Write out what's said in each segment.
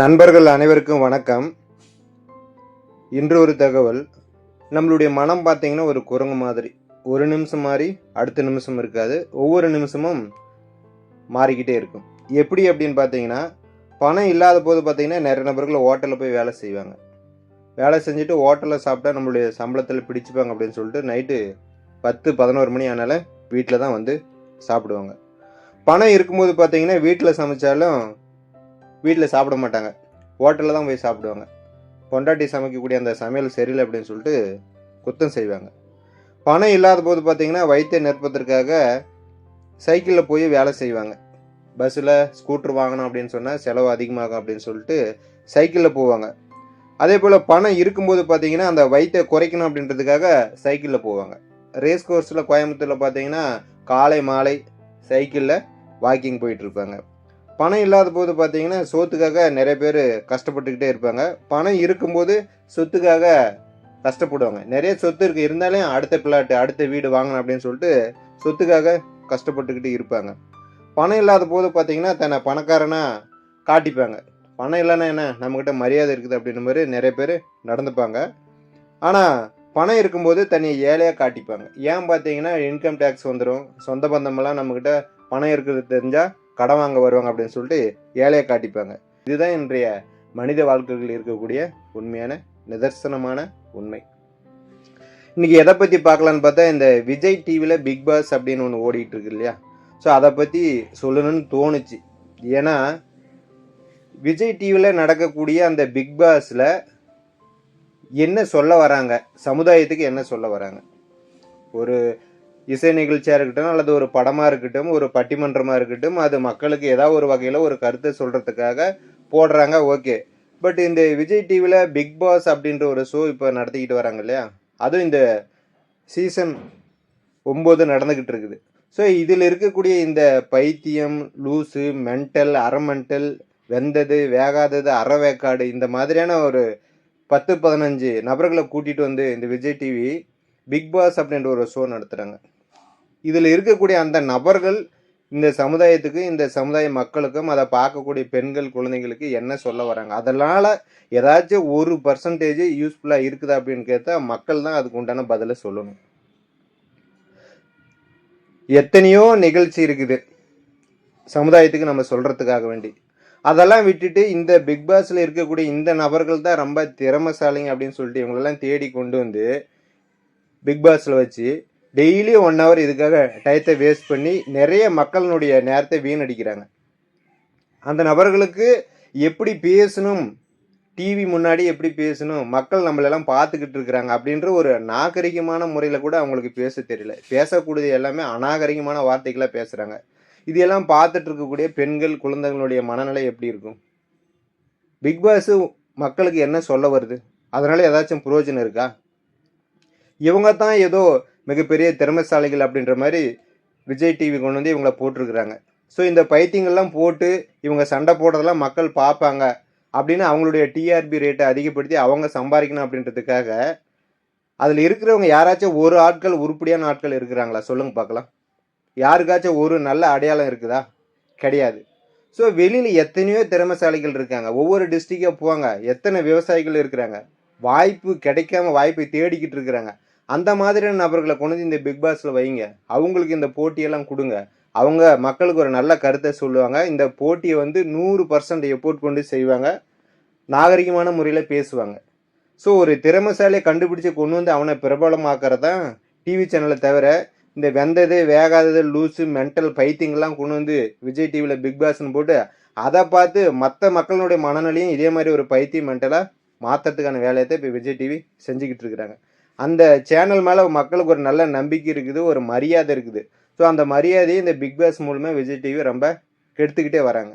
நண்பர்கள் அனைவருக்கும் வணக்கம். இன்று ஒரு தகவல். நம்மளுடைய மனம் பார்த்தீங்கன்னா ஒரு குரங்கு மாதிரி. ஒரு நிமிஷம் மாறி அடுத்த நிமிஷம் இருக்காது. ஒவ்வொரு நிமிஷமும் மாறிக்கிட்டே இருக்கும். எப்படி அப்படின்னு பார்த்தீங்கன்னா பணம் இல்லாத போது பார்த்தீங்கன்னா நிறைய நபர்கள் ஹோட்டலில் போய் வேலை செய்வாங்க. வேலை செஞ்சுட்டு ஹோட்டலில் சாப்பிட்டா நம்மளுடைய சம்பளத்தில் பிடிச்சிப்பாங்க அப்படின்னு சொல்லிட்டு நைட்டு பத்து பதினோரு மணி ஆனால வீட்டில் தான் வந்து சாப்பிடுவாங்க. பணம் இருக்கும்போது பார்த்தீங்கன்னா வீட்டில் சமைச்சாலும் வீட்டில் சாப்பிட மாட்டாங்க. ஹோட்டலில் தான் போய் சாப்பிடுவாங்க. பொண்டாட்டி சமைக்கக்கூடிய அந்த சமையல் சரியில்லை அப்படின்னு சொல்லிட்டு குத்தம் செய்வாங்க. பணம் இல்லாத போது பார்த்தீங்கன்னா வயிற்றை நிற்பதற்காக சைக்கிளில் போய் வேலை செய்வாங்க. பஸ்ஸில் ஸ்கூட்டர் வாங்கணும் அப்படின்னு சொன்னால் செலவு அதிகமாகும் அப்படின்னு சொல்லிட்டு சைக்கிளில் போவாங்க. அதே போல் பணம் இருக்கும்போது பார்த்தீங்கன்னா அந்த வயிற்றை குறைக்கணும் அப்படின்றதுக்காக சைக்கிளில் போவாங்க. ரேஸ் கோர்ஸில் கோயம்புத்தூரில் பார்த்தீங்கன்னா காலை மாலை சைக்கிளில் வாக்கிங் போயிட்டுருப்பாங்க பணம் இல்லாத போது பார்த்தீங்கன்னா சோத்துக்காக நிறைய பேர் கஷ்டப்பட்டுக்கிட்டே இருப்பாங்க. பணம் இருக்கும்போது சொத்துக்காக கஷ்டப்படுவாங்க. நிறைய சொத்து இருக்கு. இருந்தாலும் அடுத்த பிளாட்டு அடுத்த வீடு வாங்கணும் அப்படின்னு சொல்லிட்டு சொத்துக்காக கஷ்டப்பட்டுக்கிட்டு இருப்பாங்க. பணம் இல்லாத போது பார்த்தீங்கன்னா தன்னை பணக்காரனாக காட்டிப்பாங்க. பணம் இல்லைன்னா என்ன? நம்மக்கிட்ட மரியாதை இருக்குது அப்படின்ற மாதிரி நிறைய பேர் நடந்துப்பாங்க. ஆனால் பணம் இருக்கும்போது தன்னை ஏழையாக காட்டிப்பாங்க. ஏன் பார்த்தீங்கன்னா இன்கம் டேக்ஸ் வந்துடும் சொந்த பந்தமெல்லாம் நம்மக்கிட்ட பணம் இருக்கிறது தெரிஞ்சால் கடன் வாங்க வருவாங்க அப்படின்னு சொல்லிட்டு ஏழையை காட்டிப்பாங்க. இதுதான் இன்றைய மனித வாழ்க்கைகளில் இருக்கக்கூடிய உண்மையான நிதர்சனமான உண்மை. இன்னைக்கு எதை பற்றி பார்க்கலான்னு பார்த்தா இந்த விஜய் டிவியில் பிக் பாஸ் அப்படின்னு ஒன்று ஓடிட்டு இருக்கு இல்லையா? ஸோ அதை பற்றி சொல்லணும்னு தோணுச்சு. ஏன்னா விஜய் டிவியில் நடக்கக்கூடிய அந்த பிக் பாஸில் என்ன சொல்ல வராங்க? சமுதாயத்துக்கு என்ன சொல்ல வராங்க? ஒரு இசை நிகழ்ச்சியாக இருக்கட்டும் அல்லது ஒரு படமாக இருக்கட்டும் ஒரு பட்டிமன்றமாக இருக்கட்டும் அது மக்களுக்கு ஏதாவது ஒரு வகையில் ஒரு கருத்தை சொல்கிறதுக்காக போடுறாங்க ஓகே. பட் இந்த விஜய் டிவியில் பிக் பாஸ் அப்படின்ற ஒரு ஷோ இப்போ நடத்திக்கிட்டு வராங்க இல்லையா? அதுவும் இந்த சீசன் ஒம்பது நடந்துக்கிட்டு இருக்குது. ஸோ இதில் இருக்கக்கூடிய இந்த பைத்தியம் லூஸு மென்டல் அரமெண்டல் வெந்தது வேகாதது அறவேக்காடு இந்த மாதிரியான ஒரு பத்து பதினஞ்சு நபர்களை கூட்டிகிட்டு வந்து இந்த விஜய் டிவி பிக் பாஸ் அப்படின்ற ஒரு ஷோ நடத்துகிறாங்க இதில் இருக்கக்கூடிய அந்த நபர்கள் இந்த சமுதாயத்துக்கு இந்த சமுதாய மக்களுக்கும் அதை பார்க்கக்கூடிய பெண்கள் குழந்தைங்களுக்கு என்ன சொல்ல வராங்க? அதனால் ஏதாச்சும் ஒரு பர்சன்டேஜ் யூஸ்ஃபுல்லாக இருக்குதா அப்படின்னு கேட்டால் மக்கள் தான் அதுக்கு உண்டான பதிலை சொல்லணும். எத்தனையோ நிகழ்ச்சி இருக்குது. சமுதாயத்துக்கு நம்ம சொல்கிறதுக்காக வேண்டி. அதெல்லாம் விட்டுட்டு இந்த பிக் பாஸில் இருக்கக்கூடிய இந்த நபர்கள் தான் ரொம்ப திறமைசாலிங்க அப்படின்னு சொல்லிட்டு இவங்களெல்லாம் தேடி கொண்டு வந்து பிக் பாஸில் வச்சு டெய்லி ஒன் ஹவர் இதுக்காக டயத்தை வேஸ்ட் பண்ணி நிறைய மக்களினுடைய நேரத்தை வீணடிக்கிறாங்க. அந்த நபர்களுக்கு எப்படி பேசணும்? டிவி முன்னாடி எப்படி பேசணும்? மக்கள் நம்மளெல்லாம் பார்த்துக்கிட்டு இருக்கிறாங்க அப்படின்ற ஒரு நாகரிகமான முறையில் கூட அவங்களுக்கு பேச தெரியல. பேசக்கூடியது எல்லாமே அநாகரிகமான வார்த்தைகளாக பேசுகிறாங்க இதெல்லாம் பார்த்துட்டு இருக்கக்கூடிய பெண்கள் குழந்தைகளுடைய மனநிலை எப்படி இருக்கும்? பிக்பாஸு மக்களுக்கு என்ன சொல்ல வருது? அதனால ஏதாச்சும் பிரயோஜனம் இருக்கா? இவங்க தான் ஏதோ மிகப்பெரிய திறமைசாலிகள் அப்படின்ற மாதிரி விஜய் டிவி கொண்டு வந்து இவங்கள போட்டிருக்கிறாங்க. ஸோ இந்த பைத்தியங்கள்லாம் போட்டு இவங்க சண்டை போடுறதெல்லாம் மக்கள் பார்ப்பாங்க அப்படின்னு அவங்களுடைய டிஆர்பி ரேட்டை அதிகப்படுத்தி அவங்க சம்பாதிக்கணும் அப்படின்றதுக்காக அதில் இருக்கிறவங்க யாராச்சும் ஒரு ஆட்கள் உருப்படியான ஆட்கள் இருக்கிறாங்களா? சொல்லுங்கள் பார்க்கலாம். யாருக்காச்சும் ஒரு நல்ல அடையாளம் இருக்குதா? கிடையாது. ஸோ வெளியில் எத்தனையோ திறமைசாலிகள் இருக்காங்க. ஒவ்வொரு டிஸ்ட்ரிக்டாக போவாங்க. எத்தனை விவசாயிகள் இருக்கிறாங்க. வாய்ப்பு கிடைக்காம வாய்ப்பை தேடிக்கிட்டு இருக்கிறாங்க. அந்த மாதிரியான நபர்களை கொண்டு வந்து இந்த பிக் பாஸில் வைங்க. அவங்களுக்கு இந்த போட்டியெல்லாம் கொடுங்க. அவங்க மக்களுக்கு ஒரு நல்ல கருத்தை சொல்லுவாங்க. இந்த போட்டியை வந்து நூறு பர்சன்ட் எப்போர்ட் கொண்டு செய்வாங்க. நாகரிகமான முறையில் பேசுவாங்க. ஸோ ஒரு திறமைசாலியை கண்டுபிடிச்சி கொண்டு வந்து அவனை பிரபலமாக்குறது தான் டிவி சேனலை தவிர இந்த வெந்தது வேகாதது லூஸு மென்டல் பைத்தியங்கள்லாம் கொண்டு வந்து விஜய் டிவியில் பிக் பாஸ்னு போட்டு அதை பார்த்து மற்ற மக்களுடைய மனநிலையும் இதே மாதிரி ஒரு பைத்தியம் மென்டலாக மாற்றுறதுக்கான வேலையை தான் இப்போ விஜய் டிவி செஞ்சுக்கிட்டு இருக்கிறாங்க. அந்த சேனல் மேலே மக்களுக்கு ஒரு நல்ல நம்பிக்கை இருக்குது ஒரு மரியாதை இருக்குது. ஸோ அந்த மரியாதையை இந்த பிக் பாஸ் மூலமாக விஜய் டிவி ரொம்ப கெடுத்துக்கிட்டே வராங்க.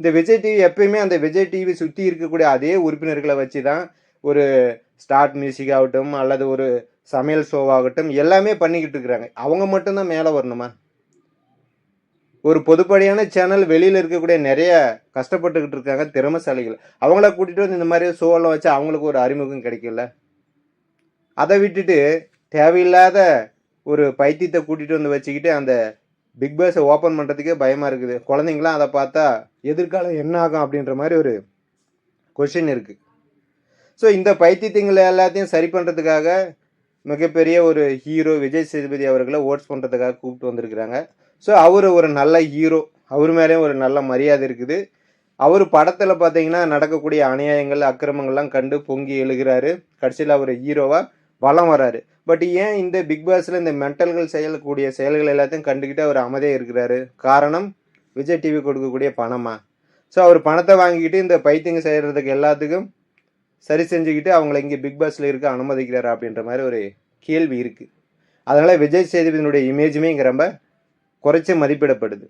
இந்த விஜய் டிவி எப்பயுமே அந்த விஜய் டிவி சுற்றி இருக்கக்கூடிய அதே உறுப்பினர்களை வச்சு தான் ஒரு ஸ்டார்ட் மியூசிக் ஆகட்டும் அல்லது ஒரு சமையல் ஷோவாகட்டும் எல்லாமே பண்ணிக்கிட்டு இருக்கிறாங்க. அவங்க மட்டும்தான் மேலே வரணுமா? ஒரு பொதுப்படியான சேனல் வெளியில் இருக்கக்கூடிய நிறைய கஷ்டப்பட்டுக்கிட்டு இருக்காங்க திறமைசாலிகள். அவங்கள கூட்டிகிட்டு வந்து இந்த மாதிரி ஷோவெல்லாம் வச்சு அவங்களுக்கு ஒரு அறிமுகம் கிடைக்கல அதை விட்டுட்டு தேவையில்லாத ஒரு பைத்தியத்தை கூட்டிகிட்டு வந்து வச்சுக்கிட்டு அந்த பிக் பாஸை ஓப்பன் பண்ணுறதுக்கே பயமாக இருக்குது. குழந்தைங்களாம் அதை பார்த்தா எதிர்காலம் என்ன ஆகும் அப்படின்ற மாதிரி ஒரு கொஷின் இருக்குது ஸோ இந்த பைத்தியத்தங்களை எல்லாத்தையும் சரி பண்ணுறதுக்காக மிகப்பெரிய ஒரு ஹீரோ விஜய் சேதுபதி அவர்களை ஓட்ஸ் பண்ணுறதுக்காக கூப்பிட்டு வந்திருக்கிறாங்க. ஸோ அவர் ஒரு நல்ல ஹீரோ அவர் மேலேயும் ஒரு நல்ல மரியாதை இருக்குது. அவர் படத்தில் பார்த்தீங்கன்னா நடக்கக்கூடிய அநியாயங்கள் அக்கிரமங்கள்லாம் கண்டு பொங்கி எழுகிறாரு. கடைசியில் அவர் ஹீரோவாக வளம் வராரு. பட் ஏன் இந்த பிக் பாஸில் இந்த மென்டல்கள் செய்யக்கூடிய செயல்கள் எல்லாத்தையும் கண்டுக்கிட்டு அவர் அமைதியாக இருக்கிறாரு? காரணம் விஜய் டிவி கொடுக்கக்கூடிய பணமா? ஸோ அவர் பணத்தை வாங்கிக்கிட்டு இந்த பைத்தியங்க செய்கிறதுக்கு எல்லாத்துக்கும் சரி செஞ்சுக்கிட்டு அவங்கள இங்கே பிக் பாஸில் இருக்க அனுமதிக்கிறார் அப்படின்ற மாதிரி ஒரு கேள்வி இருக்குது அதனால் விஜய் சேதுபதியினுடைய இமேஜுமே இங்கே ரொம்ப குறைச்சி மதிப்பிடப்படுது.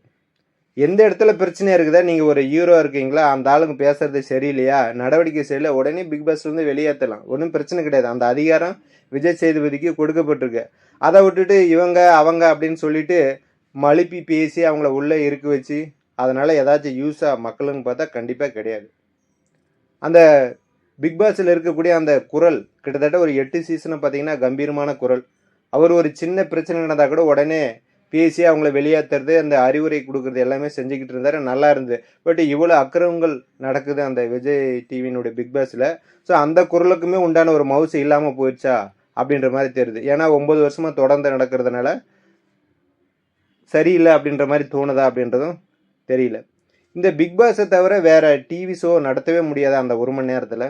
எந்த இடத்துல பிரச்சனை இருக்குதா? நீங்கள் ஒரு ஹீரோ இருக்கீங்களா? அந்த ஆளுங்க பேசுறது சரியில்லையா? நடவடிக்கை சரியில்லை. உடனே பிக் பாஸ்லேருந்து வெளியேற்றலாம். ஒன்றும் பிரச்சனை கிடையாது. அந்த அதிகாரம் விஜய் சேதுபதிக்கு கொடுக்கப்பட்டிருக்கு. அதை விட்டுட்டு இவங்க அவங்க அப்படின்னு சொல்லிட்டு மழுப்பி பேசி அவங்கள உள்ளே இருக்க வச்சு அதனால் ஏதாச்சும் யூஸாக மக்களுன்னு பார்த்தா கண்டிப்பாக கிடையாது. அந்த பிக் பாஸில் இருக்கக்கூடிய அந்த குரல் கிட்டத்தட்ட ஒரு எட்டு சீசனை பார்த்தீங்கன்னா கம்பீரமான குரல். அவர் ஒரு சின்ன பிரச்சனை நடந்தால் கூட உடனே பேசி அவங்கள வெளியேற்றுறது அந்த அறிவுரை கொடுக்குறது எல்லாமே செஞ்சுக்கிட்டு இருந்தார். நல்லா இருந்தது. பட் இவ்வளோ அக்கிரமங்கள் நடக்குது அந்த விஜய் டிவியினுடைய பிக் பாஸில் ஸோ அந்த குரலுக்குமே உண்டான ஒரு மவுசு இல்லாமல் போயிடுச்சா அப்படின்ற மாதிரி தெரியுது. ஏன்னா ஒம்பது வருஷமாக தொடர்ந்து நடக்கிறதுனால சரியில்லை அப்படின்ற மாதிரி தோணுதா அப்படின்றதும் தெரியல. இந்த பிக் பாஸை தவிர வேற டிவி ஷோ நடத்தவே முடியாது அந்த ஒரு மணி நேரத்தில்?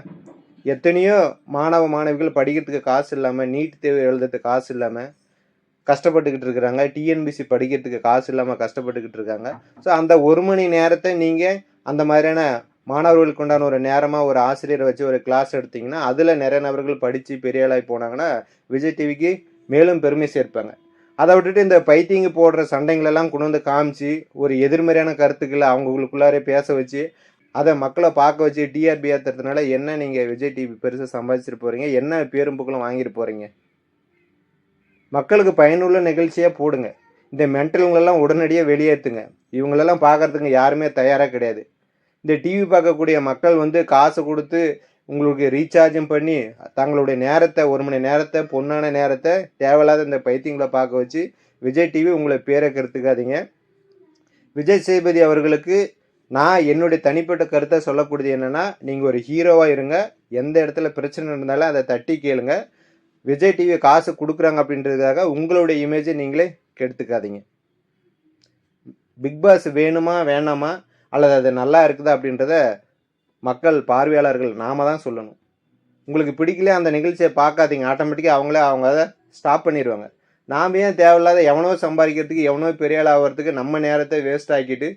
எத்தனையோ மாணவ மாணவிகள் படிக்கிறதுக்கு காசு இல்லாமல் நீட் தேர்வு எழுதுறதுக்கு காசு இல்லாமல் கஷ்டப்பட்டுக்கிட்டு இருக்கிறாங்க. டிஎன்பிசி படிக்கிறதுக்கு காசு இல்லாமல் கஷ்டப்பட்டுக்கிட்டு இருக்காங்க. ஸோ அந்த ஒரு மணி நேரத்தை நீங்கள் அந்த மாதிரியான மாணவர்களுக்கு உண்டான ஒரு நேரமாக ஒரு ஆசிரியரை வச்சு ஒரு கிளாஸ் எடுத்தீங்கன்னா அதில் நிறைய நபர்கள் படித்து பெரிய ஆளாகி போனாங்கன்னா விஜய் டிவிக்கு மேலும் பெருமை சேர்ப்பாங்க. அதை விட்டுட்டு இந்த பைத்தியங்க போடுற சண்டைங்களெல்லாம் கொண்டு வந்து காமிச்சு ஒரு எதிர்மறையான கருத்துக்களை அவங்களுக்குள்ளாரே பேச வச்சு அதை மக்களை பார்க்க வச்சு டிஆர்பி ஏற்றுறதுனால என்ன நீங்கள் விஜய் டிவி பெருசாக சம்பாதிச்சிட்டு போகிறீங்க என்ன பேரும் புகழும் வாங்கிட்டு போகிறீங்க மக்களுக்கு பயனுள்ள நிகழ்ச்சியாக போடுங்க. இந்த மென்டலுங்களெல்லாம் உடனடியாக வெளியேற்றுங்க இவங்களெல்லாம் பார்க்கறதுக்கு யாருமே தயாராக கிடையாது. இந்த டிவி பார்க்கக்கூடிய மக்கள் வந்து காசு கொடுத்து உங்களுக்கு ரீசார்ஜும் பண்ணி தங்களுடைய நேரத்தை ஒரு மணி நேரத்தை பொண்ணான நேரத்தை தேவையில்லாத இந்த பைத்தியங்களை பார்க்க வச்சு விஜய் டிவி உங்களை பேரை கருத்துக்காதீங்க விஜய் சேதுபதி அவர்களுக்கு நான் என்னுடைய தனிப்பட்ட கருத்தை சொல்லக்கூடியது என்னென்னா நீங்கள் ஒரு ஹீரோவாக இருங்க. எந்த இடத்துல பிரச்சனை இருந்தாலும் அதை தட்டி கேளுங்கள் விஜய் டிவி காசு கொடுக்குறாங்க அப்படின்றதுக்காக உங்களுடைய இமேஜை நீங்களே கெடுத்துக்காதீங்க. பிக் பாஸ் வேணுமா வேணாமா அல்லது அது நல்லா இருக்குதா அப்படின்றத மக்கள் பார்வையாளர்கள் நாம தான் சொல்லணும். உங்களுக்கு பிடிக்கல அந்த நிகழ்ச்சியை பார்க்காதீங்க. ஆட்டோமேட்டிக்காக அவங்களே அவங்க அதை ஸ்டாப் பண்ணிடுவாங்க. நாம் ஏன் தேவையில்லாத எவனோ சம்பாதிக்கிறதுக்கு எவனோ பெரிய ஆள் ஆகிறதுக்கு நம்ம நேரத்தை வேஸ்ட் ஆக்கிட்டு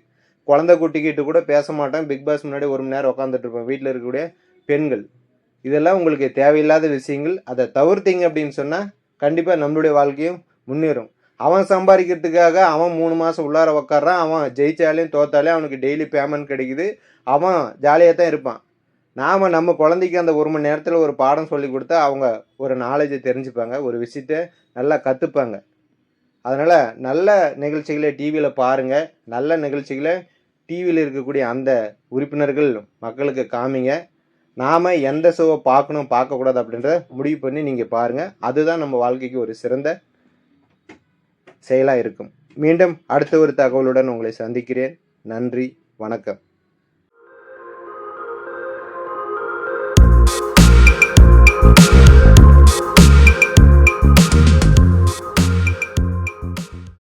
குழந்தை குட்டிக்கிட்டு கூட பேச மாட்டேன். பிக் பாஸ் முன்னாடி ஒரு மணி நேரம் உட்காந்துட்டு இருப்போம் வீட்டில் இருக்கக்கூடிய பெண்கள். இதெல்லாம் உங்களுக்கு தேவையில்லாத விஷயங்கள். அதை தவிர்த்தீங்க அப்படின்னு சொன்னால் கண்டிப்பாக நம்மளுடைய வாழ்க்கையும் முன்னேறும். அவன் சம்பாதிக்கிறதுக்காக அவன் மூணு மாதம் உள்ளார உக்காடுறான் அவன் ஜெயித்தாலையும் தோத்தாலே அவனுக்கு டெய்லி பேமெண்ட் கிடைக்குது. அவன் ஜாலியாக தான் இருப்பான். நாம் நம்ம குழந்தைக்கு அந்த ஒரு மணி நேரத்தில் ஒரு பாடம் சொல்லி கொடுத்தா அவங்க ஒரு நாலேஜை தெரிஞ்சுப்பாங்க. ஒரு விஷயத்த நல்லா கற்றுப்பாங்க அதனால் நல்ல நிகழ்ச்சிகளை டிவியில் பாருங்கள் நல்ல நிகழ்ச்சிகளை டிவியில் இருக்கக்கூடிய அந்த உறுப்பினர்கள் மக்களுக்கு காமிங்க. நாம் எந்த ஷோவை பார்க்கணும் பார்க்கக்கூடாது அப்படின்றத முடிவு பண்ணி நீங்கள் பாருங்கள் அதுதான் நம்ம வாழ்க்கைக்கு ஒரு சிறந்த செயலாக இருக்கும். மீண்டும் அடுத்த ஒரு தகவலுடன் உங்களை சந்திக்கிறேன். நன்றி வணக்கம்.